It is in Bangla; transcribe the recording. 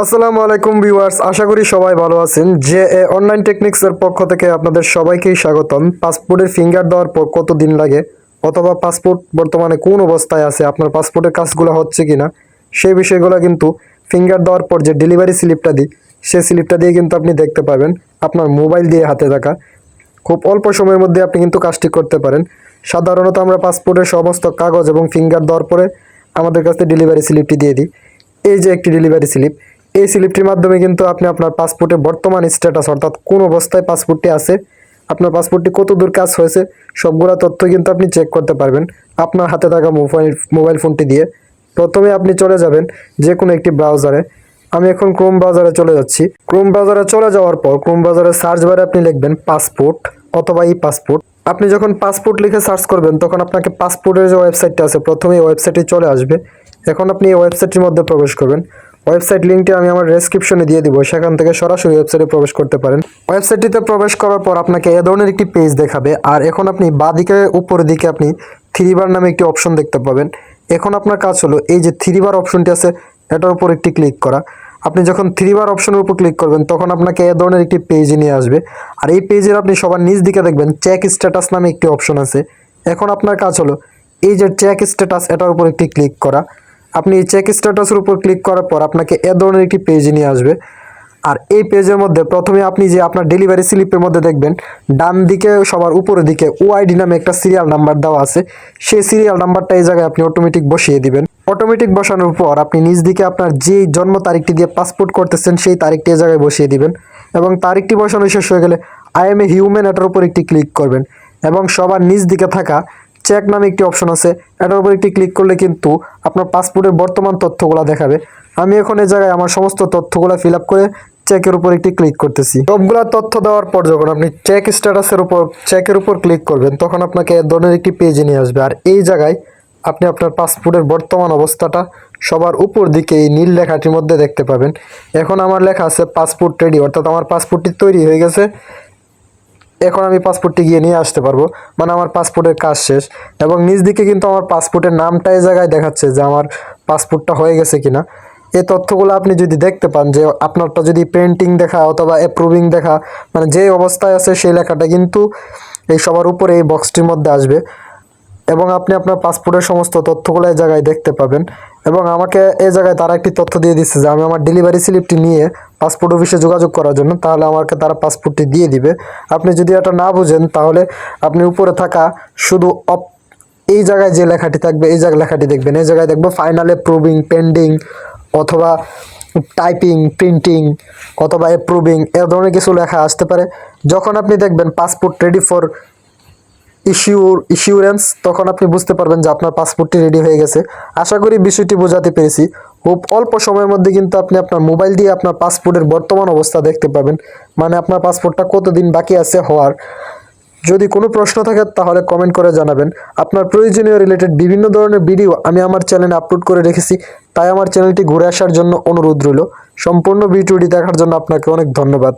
আসসালামু আলাইকুম ভিউয়ার্স, আশা করি সবাই ভালো আছেন। যে এ অনলাইন টেকনিক্সের পক্ষ থেকে আপনাদের সবাইকেই স্বাগতম। পাসপোর্টের ফিঙ্গার দেওয়ার পর কত দিন লাগে? অথবা পাসপোর্ট বর্তমানে কোন অবস্থায় আছে? আপনার পাসপোর্টের কাজগুলো হচ্ছে কিনা? সেই বিষয়গুলো কিন্তু ফিঙ্গার দেওয়ার পর যে ডেলিভারি স্লিপটা দিই সেই স্লিপটা দিয়ে কিন্তু আপনি দেখতে পাবেন আপনার মোবাইল দিয়ে হাতে থাকা। খুব অল্প সময়ের মধ্যে আপনি কিন্তু কাজটি করতে পারেন। সাধারণত আমরা পাসপোর্টের সমস্ত কাগজ এবং ফিঙ্গার দেওয়ার পরে আমাদের কাছে ডেলিভারি স্লিপটি দিয়ে দিই। এই যে একটি ডেলিভারি স্লিপ এই স্লিপটির মাধ্যমে কিন্তু আপনি আপনার পাসপোর্টের বর্তমান স্ট্যাটাস অর্থাৎ কোন অবস্থায় পাসপোর্টটি আছে, আপনার পাসপোর্টটি কত দূর কাজ হয়েছে, সবগুলো তথ্য কিন্তু আপনি চেক করতে পারবেন আপনার হাতে থাকা মোবাইল মোবাইল ফোনটি দিয়ে। প্রথমে আপনি চলে যাবেন যে কোনো একটি ব্রাউজারে আমি এখন ক্রোম ব্রাউজারে চলে যাচ্ছি। ক্রোম ব্রাউজারে চলে যাওয়ার পর ক্রোম ব্রাউজারে সার্চ বারে আপনি লিখবেন পাসপোর্ট অথবা ই পাসপোর্ট আপনি যখন পাসপোর্ট লিখে সার্চ করবেন, তখন আপনাকে পাসপোর্টের যে ওয়েবসাইটটা আছে, প্রথমে ওয়েবসাইটে চলে আসবে। এখন আপনি এই ওয়েবসাইটটির মধ্যে প্রবেশ করবেন। ওয়েবসাইট লিঙ্কটি আমি আমার ডেসক্রিপশনে দিয়ে দিব, সেখান থেকে সরাসরি ওয়েবসাইটে প্রবেশ করতে পারেন। ওয়েবসাইটটিতে প্রবেশ করার পর আপনাকে এ ধরনের একটি পেজ দেখাবে, আর এখন আপনি বাঁদিকে, উপরের দিকে আপনি থ্রি বার নামে একটি অপশন দেখতে পাবেন। এখন আপনার কাজ হলো, এই যে থ্রি বার অপশনটি আছে, এটার উপর একটি ক্লিক করা। আপনি যখন থ্রি বার অপশনের উপর ক্লিক করবেন, তখন আপনাকে এ ধরনের একটি পেজ নিয়ে আসবে। আর এই পেজের আপনি সবার নিচ দিকে দেখবেন চেক স্ট্যাটাস নামে একটি অপশন আছে। এখন আপনার কাজ হলো, এই যে চেক স্ট্যাটাস এটার উপর একটি ক্লিক করা। আপনি চেক স্ট্যাটাসের উপর ক্লিক করার পর আপনাকে এ ধরনের একটি পেজ নিয়ে আসবে। আর এই পেজের মধ্যে প্রথমে আপনি যে আপনার ডেলিভারি স্লিপের মধ্যে দেখবেন, ডান দিকে সবার উপরের দিকে ওআইডি নামে একটা সিরিয়াল নাম্বার দেওয়া আছে। সেই সিরিয়াল নাম্বারটা এই জায়গায় আপনি অটোমেটিক বসিয়ে দিবেন। অটোমেটিক বসানোর পর আপনি নিজ দিকে আপনার যে জন্ম তারিখটি দিয়ে পাসপোর্ট করতেছেন, সেই তারিখটি এই জায়গায় বসিয়ে দিবেন। এবং তারিখটি বসানো শেষ হয়ে গেলে আই এম এ হিউম্যান এটার উপর একটি ক্লিক করবেন। এবং সবার নিজ দিকে থাকা চেক নামে একটি অপশন আছে। এটার উপর একটি ক্লিক করলে কিন্তু আপনার পাসপোর্টের বর্তমান তথ্যগুলো দেখাবে। আমি এখন এই জায়গায় আমার সমস্ত তথ্যগুলো ফিল করে চেকের উপর একটি ক্লিক করতেছি। সবগুলা তথ্য দেওয়ার পর যখন আপনি চেক স্ট্যাটাসের উপর চেকের উপর ক্লিক করবেন, তখন আপনাকে এ ধরনের একটি পেজে নিয়ে আসবে। আর এই জায়গায় আপনি আপনার পাসপোর্টের বর্তমান অবস্থাটা সবার উপর দিকে এই নীল লেখাটির মধ্যে দেখতে পাবেন। এখন আমার লেখা আছে পাসপোর্ট রেডি অর্থাৎ আমার পাসপোর্টটি তৈরি হয়ে গেছে। এখন আমি পাসপোর্টটি গিয়ে নিয়ে আসতে পারব। মানে আমার পাসপোর্টের কাজ শেষ এবং নিজ দিকে কিন্তু আমার পাসপোর্টের নামটা এই জায়গায় দেখাচ্ছে যে আমার পাসপোর্টটা হয়ে গেছে কিনা। এ তথ্যগুলো আপনি যদি দেখতে পান যে আপনারটা যদি পেন্টিং দেখা অথবা অ্যাপ্রুভিং দেখা মানে যে অবস্থায় আছে সেই লেখাটা কিন্তু এই সবার উপরে এই বক্সটির মধ্যে আসবে। এবং আপনি আপনার পাসপোর্টের সমস্ত তথ্যগুলো এই জায়গায় দেখতে পাবেন। এবং আমাকে এই জায়গায় তারা একটি তথ্য দিয়ে দিচ্ছে যে আমি আমার ডেলিভারি স্লিপটি নিয়ে পাসপোর্ট অফিসে যোগাযোগ করার জন্য, তাহলে আমাকে তারা পাসপোর্টটি দিয়ে দিবে। আপনি যদি এটা না বুঝেন, তাহলে আপনি উপরে থাকা শুধু অপ এই জায়গায় যে লেখাটি থাকবে, এই জায়গায় লেখাটি দেখবেন। এই জায়গায় দেখব ফাইনালে অ্যাপ্রুভিং পেন্ডিং অথবা টাইপিং প্রিন্টিং অথবা অ্যাপ্রুভিং এ ধরনের কিছু লেখা আসতে পারে। যখন আপনি দেখবেন পাসপোর্ট রেডি ফর ইস্যুর, ইস্যুরেন্স, তখন আপনি বুঝতে পারবেন যে আপনার পাসপোর্টটি রেডি হয়ে গেছে। আশা করি বিষয়টি বোঝাতে পেরেছি। খুব অল্প সময়ের মধ্যে কিন্তু আপনি আপনার মোবাইল দিয়ে আপনার পাসপোর্টের বর্তমান অবস্থা দেখতে পাবেন। মানে আপনার পাসপোর্টটা কতদিন বাকি আছে হওয়ার। যদি কোনো প্রশ্ন থাকে তাহলে কমেন্ট করে জানাবেন। আপনার প্রয়োজনীয় রিলেটেড বিভিন্ন ধরনের ভিডিও আমি আমার চ্যানেলে আপলোড করে রেখেছি। তাই আমার চ্যানেলটি ঘুরে আসার জন্য অনুরোধ রইল। সম্পূর্ণ ভিডিওটি দেখার জন্য আপনাকে অনেক ধন্যবাদ।